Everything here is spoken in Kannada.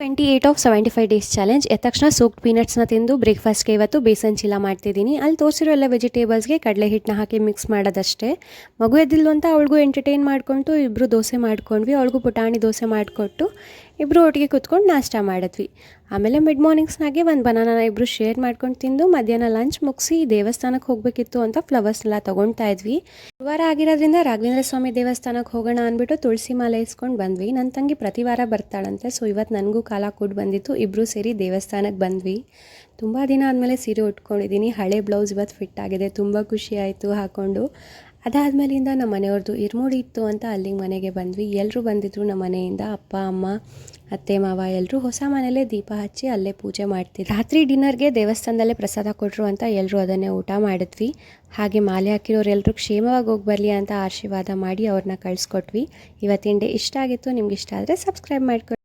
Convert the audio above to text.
Twenty eight of seventy five days challenge ಎದ ತಕ್ಷಣ ಸೋಕ್ಡ್ ಪೀನಟ್ಸ್ನ ತಿಂದು ಬ್ರೇಕ್ಫಾಸ್ಟ್ಗೆ ಇವತ್ತು ಬೇಸನ್ ಚೀಲ ಮಾಡ್ತಿದ್ದೀನಿ. ಅಲ್ಲಿ ತೋರಿಸಿರೋ ಎಲ್ಲ ವೆಜಿಟೇಬಲ್ಸ್ಗೆ ಕಡಲೆ ಹಿಟ್ಟನ್ನ ಹಾಕಿ ಮಿಕ್ಸ್ ಮಾಡೋದಷ್ಟೇ. ಮಗು ಎದ್ದಿಲ್ಲು ಅಂತ ಅವಳಿಗೂ ಎಂಟರ್ಟೈನ್ ಮಾಡ್ಕೊಂಡು ಇಬ್ಬರು ದೋಸೆ ಮಾಡ್ಕೊಂಡ್ವಿ, ಅವಳಿಗೂ ಪುಟಾಣಿ ದೋಸೆ ಮಾಡಿಕೊಟ್ಟು ಇಬ್ಬರು ಒಟ್ಟಿಗೆ ಕುತ್ಕೊಂಡು ನಾಷ್ಟ ಮಾಡಿದ್ವಿ. ಆಮೇಲೆ ಮಿಡ್ ಮಾರ್ನಿಂಗ್ಸ್ನಾಗೆ ಒಂದು ಬನಾನ ಇಬ್ಬರು ಶೇರ್ ಮಾಡ್ಕೊಂಡು ತಿಂದು ಮಧ್ಯಾಹ್ನ ಲಂಚ್ ಮುಗಿಸಿ ದೇವಸ್ಥಾನಕ್ಕೆ ಹೋಗಬೇಕಿತ್ತು ಅಂತ ಫ್ಲವರ್ಸ್ ಎಲ್ಲ ತೊಗೊಳ್ತಾ ಇದ್ವಿ. ಗುರುವಾರ ಆಗಿರೋದ್ರಿಂದ ರಾಘವೇಂದ್ರ ಸ್ವಾಮಿ ದೇವಸ್ಥಾನಕ್ಕೆ ಹೋಗೋಣ ಅಂದ್ಬಿಟ್ಟು ತುಳಸಿ ಮಾಲೆ ಇಸ್ಕೊಂಡು ಬಂದ್ವಿ. ನನ್ನ ತಂಗಿ ಪ್ರತಿ ವಾರ ಬರ್ತಾಳಂತೆ ಸೊ ಇವತ್ತು ನನಗೂ ಕಾಲ ಕೂಡ ಬಂದಿತ್ತು. ಇಬ್ಬರು ಸೇರಿ ದೇವಸ್ಥಾನಕ್ಕೆ ಬಂದ್ವಿ. ತುಂಬ ದಿನ ಆದಮೇಲೆ ಸೀರೆ ಉಟ್ಕೊಂಡಿದ್ದೀನಿ ಹಳೆ ಬ್ಲೌಸ್ ಇವತ್ತು ಫಿಟ್ ಆಗಿದೆ. ತುಂಬ ಖುಷಿ ಆಯಿತು ಹಾಕ್ಕೊಂಡು ಅದಾದಮೇಲಿಂದ ನಮ್ಮ ಮನೆಯವ್ರದ್ದು ಇರ್ಮೂಡಿ ಇತ್ತು ಅಂತ ಅಲ್ಲಿಗೆ ಮನೆಗೆ ಬಂದ್ವಿ. ಎಲ್ಲರೂ ಬಂದಿದ್ರು ನಮ್ಮ ಮನೆಯಿಂದ. ಅಪ್ಪ, ಅಮ್ಮ, ಅತ್ತೆ, ಮಾವ ಎಲ್ಲರೂ ಹೊಸ ಮನೆಯಲ್ಲೇ ದೀಪ ಹಚ್ಚಿ ಅಲ್ಲೇ ಪೂಜೆ ಮಾಡ್ತೀವಿ ರಾತ್ರಿ ಡಿನ್ನರ್ಗೆ ದೇವಸ್ಥಾನದಲ್ಲೇ ಪ್ರಸಾದ ಕೊಟ್ಟರು ಅಂತ ಎಲ್ಲರೂ ಅದನ್ನೇ ಊಟ ಮಾಡಿದ್ವಿ. ಹಾಗೆ ಮಾಲೆ ಹಾಕಿರೋರೆಲ್ಲರೂ ಕ್ಷೇಮವಾಗಿ ಹೋಗಿ ಬರಲಿ ಅಂತ ಆಶೀರ್ವಾದ ಮಾಡಿ ಅವ್ರನ್ನ ಕಳಿಸ್ಕೊಟ್ವಿ. ಇವತ್ತಿನ ಡೇ ಇಷ್ಟ ಆಗಿತ್ತು. ನಿಮ್ಗೆ ಇಷ್ಟ ಆದರೆ ಸಬ್ಸ್ಕ್ರೈಬ್ ಮಾಡ್ಕೊಳ್ಳಿ.